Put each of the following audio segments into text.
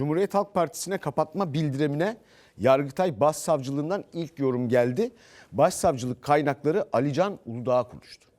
Cumhuriyet Halk Partisi'ne kapatma bildirimine Yargıtay Başsavcılığından ilk yorum geldi. Başsavcılık kaynakları Alican Uludağ'a konuştu.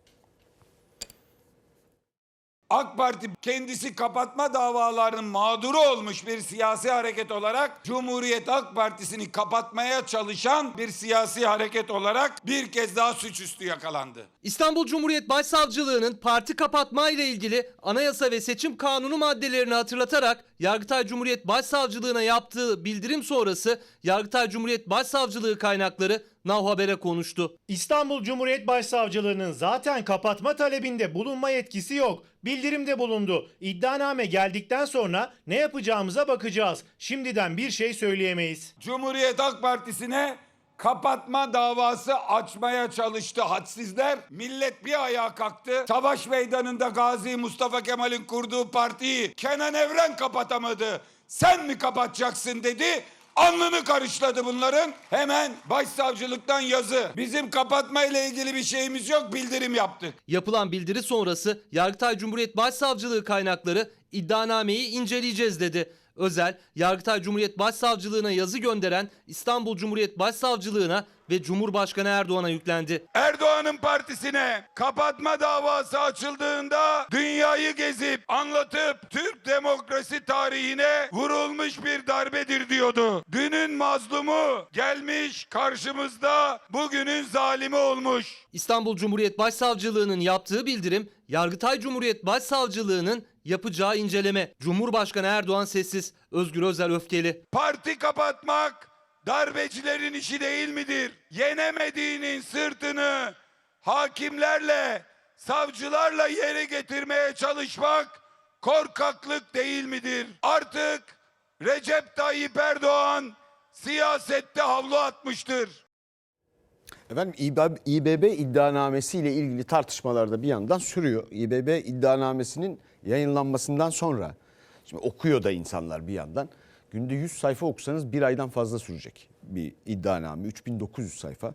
AK Parti kendisi kapatma davalarının mağduru olmuş bir siyasi hareket olarak Cumhuriyet Halk Partisi'ni kapatmaya çalışan bir siyasi hareket olarak bir kez daha suçüstü yakalandı. İstanbul Cumhuriyet Başsavcılığı'nın parti kapatma ile ilgili anayasa ve seçim kanunu maddelerini hatırlatarak Yargıtay Cumhuriyet Başsavcılığına yaptığı bildirim sonrası Yargıtay Cumhuriyet Başsavcılığı kaynakları Now Haber'e konuştu. İstanbul Cumhuriyet Başsavcılığı'nın zaten kapatma talebinde bulunma yetkisi yok. Bildirimde bulundu. İddianame geldikten sonra ne yapacağımıza bakacağız. Şimdiden bir şey söyleyemeyiz. Cumhuriyet Halk Partisi'ne kapatma davası açmaya çalıştı hadsizler. Millet bir ayağa kalktı. Savaş meydanında Gazi Mustafa Kemal'in kurduğu partiyi Kenan Evren kapatamadı. Sen mi kapatacaksın dedi. Alnını karışladı bunların. Hemen başsavcılıktan yazı. Bizim kapatma ile ilgili bir şeyimiz yok bildirim yaptık. Yapılan bildiri sonrası Yargıtay Cumhuriyet Başsavcılığı kaynakları iddianameyi inceleyeceğiz dedi. Özel, Yargıtay Cumhuriyet Başsavcılığına yazı gönderen İstanbul Cumhuriyet Başsavcılığına ve Cumhurbaşkanı Erdoğan'a yüklendi. Erdoğan'ın partisine kapatma davası açıldığında dünyayı gezip anlatıp Türk demokrasi tarihine vurulmuş bir darbedir diyordu. Dünün mazlumu gelmiş karşımızda bugünün zalimi olmuş. İstanbul Cumhuriyet Başsavcılığı'nın yaptığı bildirim, Yargıtay Cumhuriyet Başsavcılığı'nın yapacağı inceleme. Cumhurbaşkanı Erdoğan sessiz, Özgür Özel öfkeli. Parti kapatmak darbecilerin işi değil midir? Yenemediğinin sırtını hakimlerle, savcılarla yere getirmeye çalışmak korkaklık değil midir? Artık Recep Tayyip Erdoğan siyasette havlu atmıştır. Efendim İBB, İBB iddianamesi ile ilgili tartışmalar da bir yandan sürüyor. İBB iddianamesinin yayınlanmasından sonra şimdi okuyor da insanlar bir yandan. Günde 100 sayfa okusanız bir aydan fazla sürecek bir iddianame. 3900 sayfa.